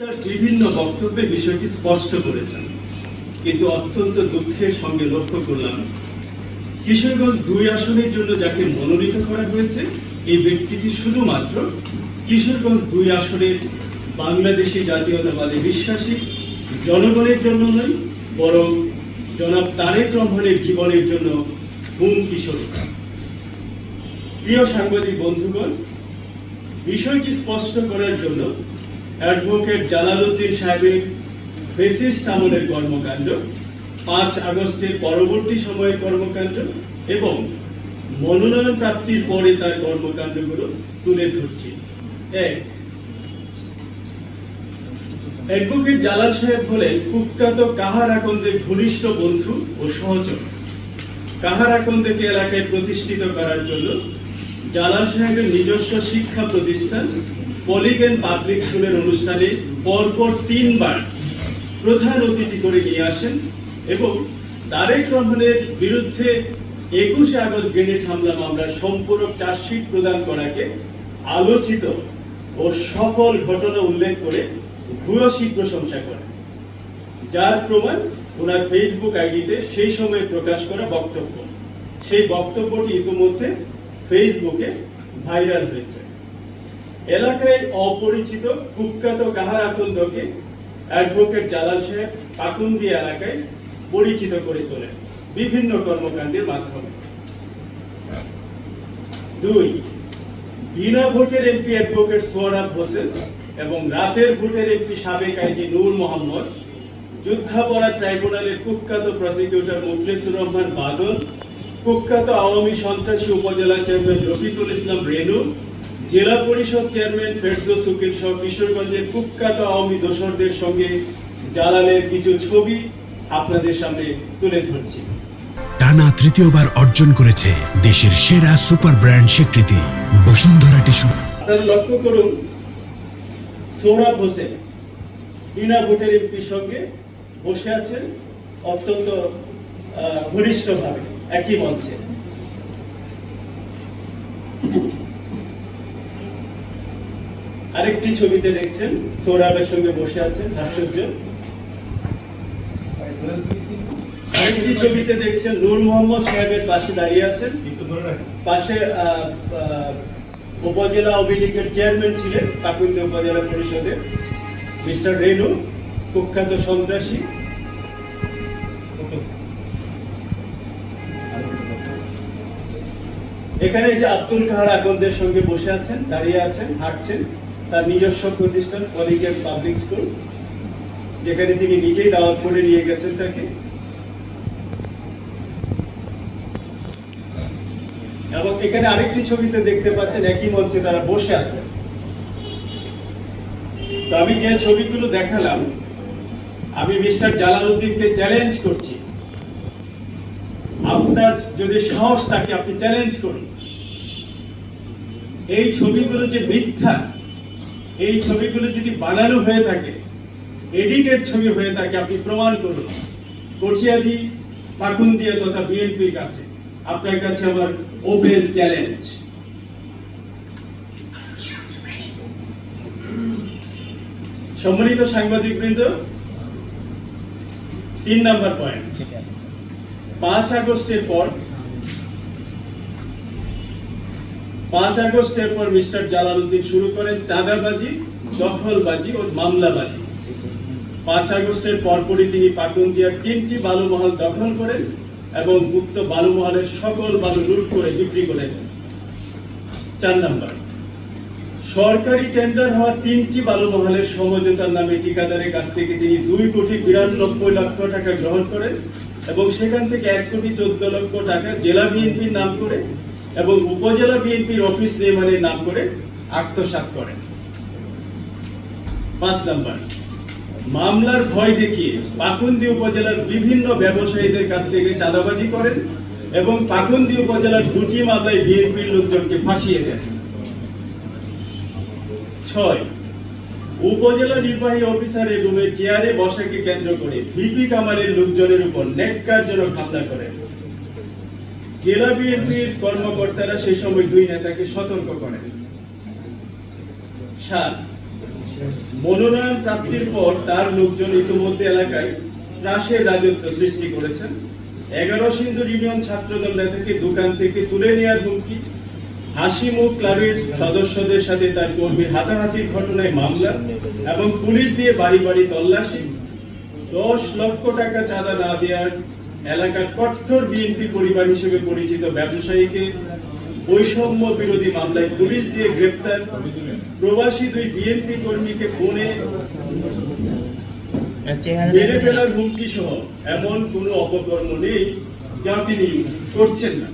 তার বিভিন্ন বক্তব্যে বিষয়টি স্পষ্ট করেছেন। কিন্তু অত্যন্ত দুঃখের সঙ্গে লক্ষ্য করলাম, কিশোরগঞ্জ দুই আসনের জন্য যাকে মনোনীত করা হয়েছে, এই ব্যক্তিটি শুধুমাত্র কিশোরগঞ্জ দুই আসনের বাংলাদেশি জাতীয়তাবাদে বিশ্বাসী, জনগণের জন্য নয়, বরং জনাব তারেক রহমানের জীবনের জন্য হুমকি স্বরূপ প্রিয় সাংবাদিক বন্ধুগণ, বিষয়টি স্পষ্ট করার জন্য অ্যাডভোকেট জালালউদ্দিন সাহেবের ফেসিস্ট আমলের কর্মকাণ্ড, পাঁচ আগস্টের পরবর্তী সময়ের কর্মকাণ্ড এবং মনোনয়ন প্রাপ্তির পরে তার কর্মকাণ্ডগুলো তুলে ধরছি। এক, অ্যাডভোকেট জালাল সাহেব হলেন কুখ্যাত কাহার আকন্দের ঘনিষ্ঠ বন্ধু ও সহচর। কাহার আকন্দকে এলাকায় প্রতিষ্ঠিত করার জন্য জালাল সাহেবের নিজস্ব শিক্ষা প্রতিষ্ঠান পলিগেন পাবলিক স্কুলের অনুষ্ঠানে পরপর তিনবার প্রধান অতিথি করে নিয়ে আসেন এবং তারেক রহমানের বিরুদ্ধে একুশে আগস্ট গ্রেনেড হামলা মামলার সম্পূরক চার্জশিট প্রদান করাকে আলোচিত ও সফল ঘটনা উল্লেখ করে ভূয়সী প্রশংসা করেন। যার প্রমাণ ওনার ফেসবুক আইডিতে সেই সময় প্রকাশ করা বক্তব্য। সেই বক্তব্যটি ইতিমধ্যে ফেসবুকে ভাইরাল হয়েছে। এলাকায় অপরিচিত কুখ্যাত কাহার আকন্দকে অ্যাডভোকেট জালাল সাহেব পাকুন্দি এলাকায় পরিচিত করে তোলেন বিভিন্ন কর্মকাণ্ডের মাধ্যমে। দুই, বিনা ভোটের এমপি অ্যাডভোকেট সোহরাব হোসেন এবং রাতের ভোটের এমপি সাবেক আইজি নূর মোহাম্মদ, যুদ্ধাপরাধ ট্রাইব্যুনালের কুখ্যাত প্রসিকিউটর মুখলেসুর রহমান বাদল, কুখ্যাত আওয়ামী সন্ত্রাসী উপজেলা চেয়ারম্যান রফিকুল ইসলাম রেনু জেলা পরিষদ চেয়ারম্যান ফেরদৌস উকিল সহ কিশোরগঞ্জের কুখ্যাত আওয়ামী দোসরদের সঙ্গে জালালের কিছু ছবি আপনাদের সামনে তুলে ধরছি। টানা তৃতীয়বার অর্জন করেছে দেশের সেরা সুপার ব্র্যান্ড স্বীকৃতি বসুন্ধরা টিস্যু। আপনারা লক্ষ্য করুন সোহরাব হোসেন বিনা ভোটের এমপির সঙ্গে বসে আছেন অত্যন্ত ঘনিষ্ঠভাবে একই মঞ্চে। আরেকটি ছবিতে দেখছেন সৌরভের সঙ্গে বসে আছেন ভাস্কর্য আরেকটি ছবিতে দেখছেন নূর মোহাম্মদ সাহেবের পাশে দাঁড়িয়ে আছেন। পাশে উপজেলা আওয়ামী লীগের চেয়ারম্যান ছিলেন কাকুন্দি উপজেলা পরিষদে মিস্টার রেনু কুখ্যাত সন্ত্রাসী। এখানে যে আব্দুল কাহার আকন্দের সঙ্গে বসে আছেন দাঁড়িয়ে আছেন হাঁটছেন। তার নিজস্ব প্রতিষ্ঠান পলিগেট পাবলিক স্কুল, যেখানে তিনি নিজেই দাওয়াত করে নিয়ে গেছেন তাকে। এবং এখানে আরেকটি ছবিতে দেখতে পাচ্ছেন একই মঞ্চে তারা বসে আছে তো আমি যে ছবিগুলো দেখালাম, আমি মিস্টার জালালউদ্দিনকে চ্যালেঞ্জ করছি। আপনার যদি সাহস থাকে, আপনি চ্যালেঞ্জ করুন। এই ছবিগুলো যে মিথ্যা এই ছবিগুলো যদি বানানো হয়ে থাকে এডিটেড ছবি হয়ে থাকে, আপনি প্রমাণ করুন। কঠিয়াদি পাকুন্দিয়া তথা বিএনপির কাছে, আপনার কাছে আমার ওপেন চ্যালেঞ্জ সম্মানিত সাংবাদিক বৃন্দ তিন নাম্বার পয়েন্ট পাঁচ আগস্টের পর পাঁচ আগস্টের পর মিস্টার জালালউদ্দিন শুরু করেন চাঁদাবাজি, দখলবাজি ও মামলাবাজি। পাঁচ আগস্টের পরপরই তিনি পাকুন্দিয়ার তিনটি বালুমহল দখল করেন এবং উক্ত বালুমহলের সকল বালু লুট করে বিক্রি করে দেন। চার নাম্বার, সরকারি টেন্ডার হওয়া তিনটি বালুমহলের সমঝোতার নামে ঠিকাদারের কাছ থেকে তিনি দুই কোটি বিরানব্বই লক্ষ টাকা গ্রহণ করেন এবং সেখান থেকে এক কোটি চোদ্দ লক্ষ টাকা জেলা বিএনপির নাম করে এবং উপজেলা বিএনপির অফিস নির্মাণের নাম করে আত্মসাৎ করেন পাঁচ নাম্বার, মামলার ভয় দেখিয়ে পাকুন্দি উপজেলার বিভিন্ন ব্যবসায়ীদের কাছ থেকে চাঁদাবাজি করেন এবং পাকুন্দি উপজেলার দুটি মামলায় বিএনপির লোকজনকে ফাঁসিয়ে দেন। ছয়, উপজেলা নির্বাহী অফিসারের রুমে চেয়ারে বসাকে কেন্দ্র করে ভিপি কামালের লোকজনের উপর ন্যাক্কারজনক হামলা করেন। জেলা বিএনপির কর্মকর্তারা সেই সময় দুই নেতাকে সতর্ক করেন সাত, মনোনয়ন প্রাপ্তির পর তার লোকজন ইতিমধ্যে এলাকায় ত্রাসের রাজত্ব সৃষ্টি করেছেন। এগারো সিন্ধুর ইউনিয়ন ছাত্রদল নেতাকে দোকান থেকে তুলে নেওয়ার হুমকি। হাসিমুখ ক্লাবের সদস্যদের সাথে তার কর্মী হাতাহাতির ঘটনায় মামলা এবং পুলিশ দিয়ে বাড়ি বাড়ি তল্লাশি। দশ লক্ষ টাকা চাঁদা না দেওয়ার এলাকার কট্টর বিএনপি পরিবার হিসেবে পরিচিত ব্যবসায়ীকে বৈষম্য বিরোধী মামলায় পুলিশ দিয়ে গ্রেপ্তার প্রবাসী দুই বিএনপি কর্মীকে ফোনে মেরে ফেলার হুমকি সহ এমন কোনো অপকর্ম নেই যা তিনি করছেন না।